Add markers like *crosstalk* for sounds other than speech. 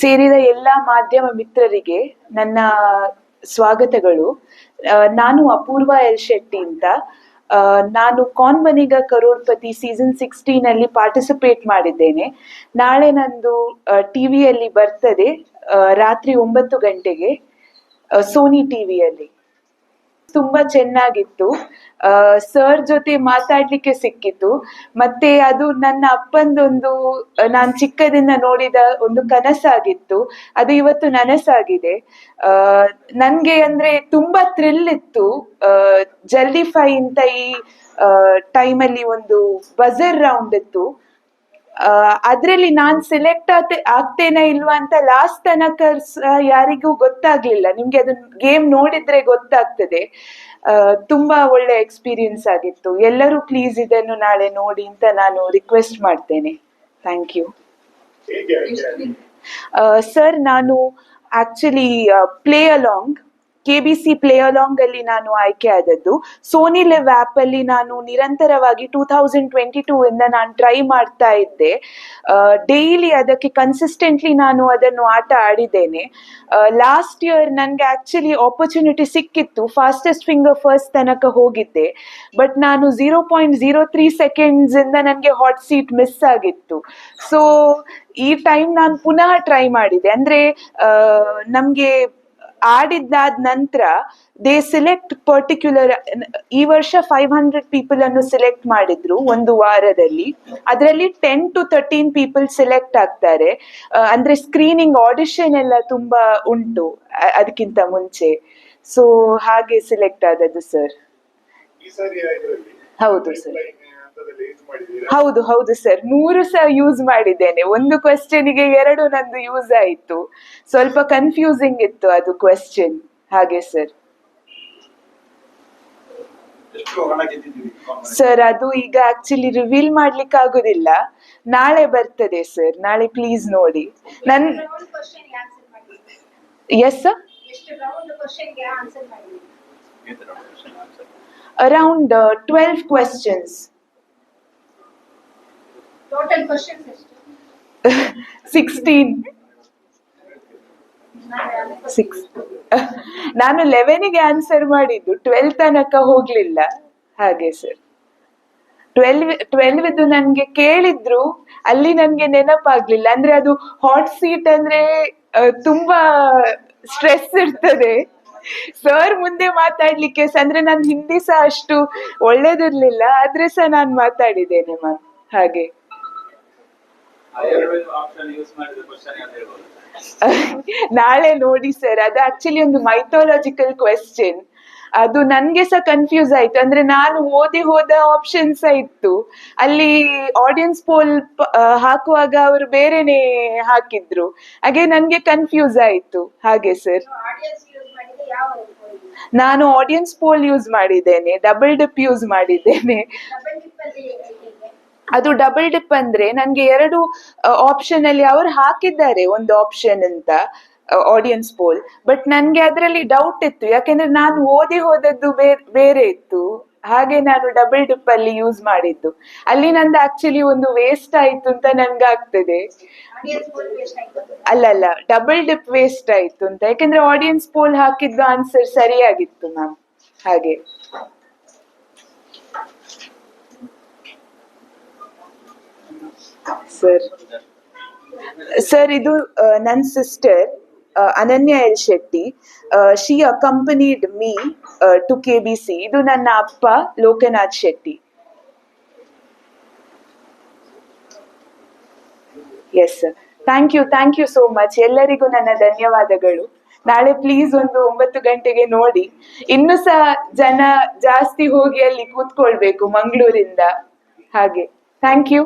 ಸೇರಿದ ಎಲ್ಲ ಮಾಧ್ಯಮ ಮಿತ್ರರಿಗೆ ನನ್ನ ಸ್ವಾಗತಗಳು. ನಾನು ಅಪೂರ್ವ ಎಲ್ ಶೆಟ್ಟಿ ಅಂತ. ನಾನು ಕಾನ್ ಮನಿಗ ಕರೋಡ್ಪತಿ ಸೀಸನ್ ಸಿಕ್ಸ್ಟೀನ್ ಅಲ್ಲಿ ಪಾರ್ಟಿಸಿಪೇಟ್ ಮಾಡಿದ್ದೇನೆ. ನಾಳೆ ನಂದು ಟಿವಿಯಲ್ಲಿ ಬರ್ತದೆ. ರಾತ್ರಿ ಒಂಬತ್ತು ಗಂಟೆಗೆ ಸೋನಿ ಟಿವಿಯಲ್ಲಿ ತುಂಬಾ ಚೆನ್ನಾಗಿತ್ತು. ಸರ್ ಜೊತೆ ಮಾತಾಡ್ಲಿಕ್ಕೆ ಸಿಕ್ಕಿತು ಮತ್ತೆ ಅದು ನನ್ನ ಅಪ್ಪಂದೊಂದು, ನಾನು ಚಿಕ್ಕದಿಂದ ನೋಡಿದ ಒಂದು ಕನಸಾಗಿತ್ತು. ಅದು ಇವತ್ತು ನನಸಾಗಿದೆ. ನನ್ಗೆ ಅಂದ್ರೆ ತುಂಬಾ ಥ್ರಿಲ್ ಇತ್ತು. ಜಲ್ದಿ ಫೈ ಅಂತ ಈ ಟೈಮಲ್ಲಿ ಒಂದು ಬಜರ್ ರೌಂಡ್ ಇತ್ತು. ಅದರಲ್ಲಿ ನಾನ್ ಸೆಲೆಕ್ಟ್ ಆಗ್ತೇನೆ ಇಲ್ವಾ ಅಂತ ಲಾಸ್ಟ್ ತನಕ ಯಾರಿಗೂ ಗೊತ್ತಾಗ್ಲಿಲ್ಲ. ನಿಮ್ಗೆ ಅದನ್ನ ಗೇಮ್ ನೋಡಿದ್ರೆ ಗೊತ್ತಾಗ್ತದೆ. ತುಂಬಾ ಒಳ್ಳೆ ಎಕ್ಸ್ಪೀರಿಯನ್ಸ್ ಆಗಿತ್ತು. ಎಲ್ಲರೂ ಪ್ಲೀಸ್ ಇದನ್ನು ನಾಳೆ ನೋಡಿ ಅಂತ ನಾನು ರಿಕ್ವೆಸ್ಟ್ ಮಾಡ್ತೇನೆ. ಥ್ಯಾಂಕ್ ಯು ಸರ್ ನಾನು actually play along K B C play along ಅಲ್ಲಿ ನಾನು ಆಯ್ಕೆ ಆದದ್ದು. ಸೋನಿ ಲಿವ್ ಆಪ್ ಅಲ್ಲಿ ನಾನು ನಿರಂತರವಾಗಿ ಟೂ ತೌಸಂಡ್ ಟ್ವೆಂಟಿ ಟೂ ಇಂದ ನಾನು ಟ್ರೈ ಮಾಡ್ತಾ ಇದ್ದೆ. ಡೈಲಿ ಅದಕ್ಕೆ ಕನ್ಸಿಸ್ಟೆಂಟ್ಲಿ ನಾನು ಅದನ್ನು ಆಟ ಆಡಿದ್ದೇನೆ. ಲಾಸ್ಟ್ ಇಯರ್ ನನಗೆ ಆಕ್ಚುಲಿ ಆಪರ್ಚುನಿಟಿ ಸಿಕ್ಕಿತ್ತು. ಫಾಸ್ಟೆಸ್ಟ್ ಫಿಂಗರ್ ಫಸ್ಟ್ ತನಕ ಹೋಗಿದ್ದೆ. ಬಟ್ ನಾನು zero point zero three seconds ಇಂದ ನನಗೆ ಹಾಟ್ ಸೀಟ್ ಮಿಸ್ ಆಗಿತ್ತು. ಸೊ ಈ ಟೈಮ್ ನಾನು ಪುನಃ ಟ್ರೈ ಮಾಡಿದೆ. ಅಂದ್ರೆ ನಮ್ಗೆ ಆಡಿದ್ದಾದ ನಂತರ ದೇ ಸಿಲೆಕ್ಟ್ ಪರ್ಟಿಕ್ಯುಲರ್ ಈ ವರ್ಷ ಫೈವ್ ಹಂಡ್ರೆಡ್ ಪೀಪಲ್ ಅನ್ನು ಸಿಲೆಕ್ಟ್ ಮಾಡಿದ್ರು ಒಂದು ವಾರದಲ್ಲಿ. ಅದರಲ್ಲಿ ten to thirteen people select ಆಗ್ತಾರೆ. ಅಂದ್ರೆ ಸ್ಕ್ರೀನಿಂಗ್ ಆಡಿಷನ್ ಎಲ್ಲ ತುಂಬಾ ಉಂಟು ಅದಕ್ಕಿಂತ ಮುಂಚೆ. ಸೊ ಹಾಗೆ ಸಿಲೆಕ್ಟ್ ಆದದ್ದು ಸರ್ ಹೌದು ಸರ್ ಹೌದು ಹೌದು ಸರ್. ಮೂರು ಸಹ ಯೂಸ್ ಮಾಡಿದ್ದೇನೆ. ಒಂದು question ಗೆ ಎರಡು ನಂದು ಯೂಸ್ ಆಯಿತು. ಸ್ವಲ್ಪ ಕನ್ಫ್ಯೂಸಿಂಗ್ ಇತ್ತು ಅದು ಕ್ವೆಶ್ಚನ್ ಹಾಗೆ ಸರ್. ಸರ್ ಅದು ಈಗ ಆಕ್ಚುಲಿ ರಿವೀಲ್ ಮಾಡ್ಲಿಕ್ಕೆ ಆಗುದಿಲ್ಲ. ನಾಳೆ ಬರ್ತದೆ ಸರ್. ನಾಳೆ ಪ್ಲೀಸ್ ನೋಡಿ. ನನ್ yes sir around twelve questions total sixteen six ನಾನು ಲೆವೆನಿಗೆ ಆನ್ಸರ್ ಮಾಡಿದ್ದು ಟ್ವೆಲ್ ತನಕ ಹೋಗ್ಲಿಲ್ಲ. ಹಾಗೆ ಸರ್ ಟ್ವೆಲ್ವ್ ಟ್ವೆಲ್ವ್ ಇದು ನನ್ಗೆ ಕೇಳಿದ್ರು, ಅಲ್ಲಿ ನನ್ಗೆ ನೆನಪಾಗ್ಲಿಲ್ಲ. ಅಂದ್ರೆ ಅದು ಹಾಟ್ ಸೀಟ್ ಅಂದ್ರೆ ತುಂಬಾ ಸ್ಟ್ರೆಸ್ ಇರ್ತದೆ. ಸರ್ ಮುಂದೆ ಮಾತಾಡ್ಲಿಕ್ಕೆ ಅಂದ್ರೆ ನಾನು ಹಿಂದಿ ಸಹ ಅಷ್ಟು ಒಳ್ಳೇದಿರ್ಲಿಲ್ಲ. ಆದ್ರೆ ಸಹ ನಾನು ಮಾತಾಡಿದ್ದೇನೆ ಮ್ಯಾಮ್ ಹಾಗೆ ಆ ಎರಡು ಆಪ್ಷನ್ ಯೂಸ್ ಮಾಡಿದ ಕ್ವಶನ್ ಅಂತ ಹೇಳ್ಬೋದು *laughs* ನಾಳೆ ನೋಡಿ ಸರ್ ಅದು ಆಕ್ಚುಲಿ ಒಂದು ಮೈಥಾಲಜಿಕಲ್ ಕ್ವೆಶ್ಚನ್ ಅದು ನನ್ಗೆ ಸಹ ಕನ್ಫ್ಯೂಸ್ ಆಯ್ತು. ಅಂದ್ರೆ ನಾನು ಓದಿ ಹೋದ ಆಪ್ಷನ್ಸ್ ಇತ್ತು. ಅಲ್ಲಿ ಆಡಿಯನ್ಸ್ ಪೋಲ್ ಹಾಕುವಾಗ ಅವರು ಬೇರೆನೆ ಹಾಕಿದ್ರು. ಹಾಗೆ ನನ್ಗೆ ಕನ್ಫ್ಯೂಸ್ ಆಯ್ತು. ಹಾಗೆ ಸರ್ ಆಡಿಯನ್ಸ್ ಯೂಸ್ ಮಾಡಿದ್ರೆ ಯಾವ ನಾನು ಆಡಿಯನ್ಸ್ ಪೋಲ್ ಯೂಸ್ ಮಾಡಿದ್ದೇನೆ. ಡಬಲ್ ಡಿಪ್ ಯೂಸ್ ಮಾಡಿದ್ದೇನೆ ಡಬಲ್ ಡಿಪ್ ಅಲ್ಲಿ ಹೇಗೆ ಅದು ಡಬಲ್ ಡಿಪ್ ಅಂದ್ರೆ ನನ್ಗೆ ಎರಡು ಆಪ್ಷನ್ ಅಲ್ಲಿ ಅವರು ಹಾಕಿದ್ದಾರೆ ಒಂದು ಆಪ್ಷನ್ ಅಂತ ಆಡಿಯನ್ಸ್ ಪೋಲ್ ಬಟ್ ನನ್ಗೆ ಅದರಲ್ಲಿ ಡೌಟ್ ಇತ್ತು. ಯಾಕೆಂದ್ರೆ ನಾನು ಓದಿ ಹೋದದ್ದು ಬೇರೆ ಇತ್ತು. ಹಾಗೆ ನಾನು ಡಬಲ್ ಡಿಪ್ ಅಲ್ಲಿ ಯೂಸ್ ಮಾಡಿದ್ದು. ಅಲ್ಲಿ ನಂದು ಆಕ್ಚುಲಿ ಒಂದು ವೇಸ್ಟ್ ಆಯ್ತು ಅಂತ ನನ್ಗೆ ಆಗ್ತದೆ ಆಡಿಯನ್ಸ್ ಫುಲ್ ವೇಸ್ಟ್ ಆಯ್ತು ಅಲ್ಲಲ್ಲ ಡಬಲ್ ಡಿಪ್ ವೇಸ್ಟ್ ಆಯ್ತು ಅಂತ. ಯಾಕೆಂದ್ರೆ ಆಡಿಯನ್ಸ್ ಪೋಲ್ ಹಾಕಿದ್ದು ಆನ್ಸರ್ ಸರಿಯಾಗಿತ್ತು ಮ್ಯಾಮ್ ಹಾಗೆ. ಸರ್. ಸರ್, ಇದು ನನ್ನ sister Ananya L Shetty. She accompanied me to K B C ಇದು ನನ್ನ ಅಪ್ಪ Lokanath Shetty. Yes sir thank you thank you so much ಎಲ್ಲರಿಗೂ ನನ್ನ ಧನ್ಯವಾದಗಳು. ನಾಳೆ ಪ್ಲೀಸ್ ಒಂದು ಒಂಬತ್ತು ಗಂಟೆಗೆ ನೋಡಿ. ಇನ್ನು ಸಹ ಜನ ಜಾಸ್ತಿ ಹೋಗಿ ಅಲ್ಲಿ ಕೂತ್ಕೊಳ್ಬೇಕು ಮಂಗಳೂರಿಂದ. ಹಾಗೆ. Thank you